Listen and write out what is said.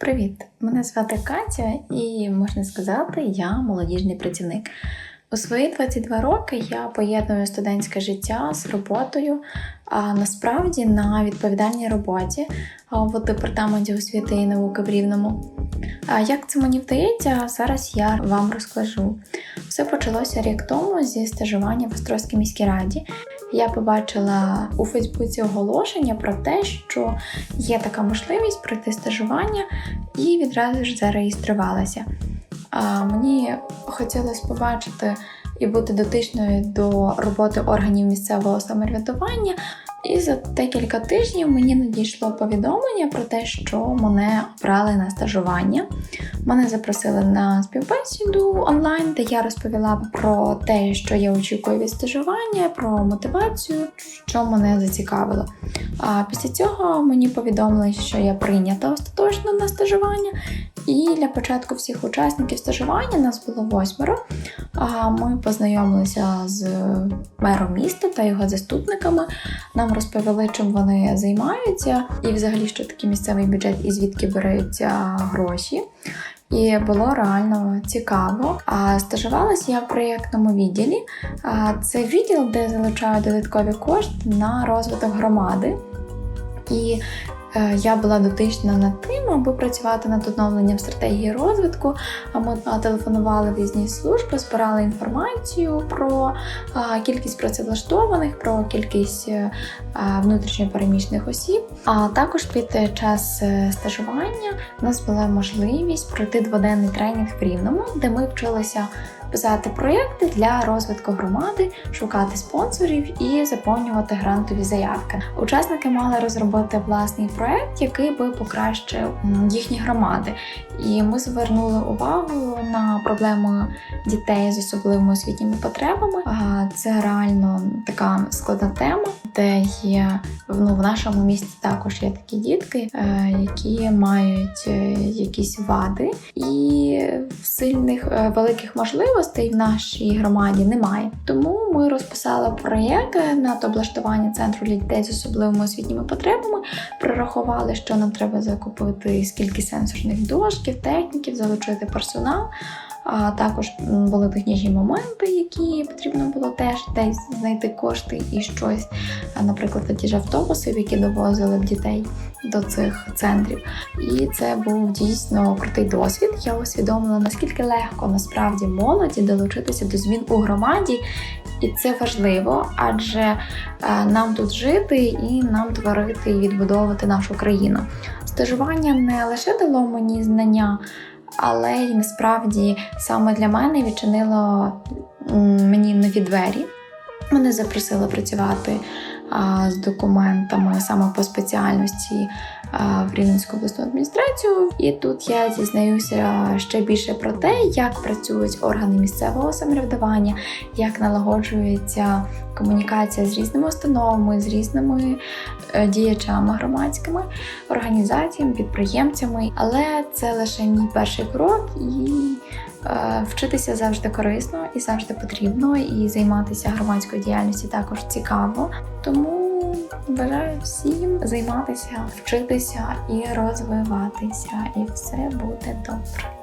Привіт! Мене звати Катя, і можна сказати, я молодіжний працівник. У свої 22 роки я поєдную студентське життя з роботою, а насправді на відповідальній роботі в департаменті освіти і науки в Рівному. А як це мені вдається, зараз я вам розкажу. Все почалося рік тому зі стажування в Острозькій міській раді. Я побачила у Фейсбуці оголошення про те, що є така можливість пройти стажування, і відразу ж зареєструвалася. А мені хотілося побачити і бути дотичною до роботи органів місцевого самоврядування. І за декілька тижнів мені надійшло повідомлення про те, що мене обрали на стажування. Мене запросили на співбесіду онлайн, де я розповіла про те, що я очікую від стажування, про мотивацію, що мене зацікавило. А після цього мені повідомили, що я прийнята остаточно на стажування. І для початку всіх учасників стажування нас було восьмеро. Ми познайомилися з мером міста та його заступниками. Нам розповіли, чим вони займаються, і взагалі, що таке місцевий бюджет і звідки беруться гроші. І було реально цікаво. А стажувалася я в проєктному відділі. Це відділ, де залучають додаткові кошти на розвиток громади. І я була дотична над тим, аби працювати над оновленням стратегії розвитку. Ми телефонували в різні служби, збирали інформацію про кількість працевлаштованих, про кількість е, внутрішньопереміщених осіб. А також під час е, стажування у нас була можливість пройти дводенний тренінг в Рівному, де ми вчилися писати проєкти для розвитку громади, шукати спонсорів і заповнювати грантові заявки. Учасники мали розробити власний проєкт, який би покращив їхні громади. І ми звернули увагу на проблему дітей з особливими освітніми потребами. Це реально така складна тема, де є ну, в нашому місті також є такі дітки, е, які мають е, якісь вади, і сильних е, великих можливостей в нашій громаді немає. Тому ми розписали проєкт на облаштування центру для дітей з особливими освітніми потребами. Прорахували, що нам треба закупити, скільки сенсорних дошків, техніків, залучити персонал. А також були технічні моменти, які потрібно було теж десь знайти кошти і щось, наприклад, ті ж автобуси, які довозили дітей до цих центрів. І це був дійсно крутий досвід. Я усвідомила, наскільки легко насправді молоді долучитися до змін у громаді, і це важливо, адже е, нам тут жити і нам творити і відбудовувати нашу країну. Стажування не лише дало мені знання але й насправді саме для мене відчинило мені нові двері. Мене запросили працювати а, з документами саме по спеціальності в Рівненську обласну адміністрацію. І тут я дізнаюся ще більше про те, як працюють органи місцевого самоврядування, як налагоджується комунікація з різними установами, з різними е, діячами громадськими, організаціями, підприємцями. Але це лише мій перший крок і. Е, Вчитися завжди корисно і завжди потрібно, і займатися громадською діяльністю також цікаво. Тому бажаю всім займатися, вчитися і розвиватися, і все буде добре.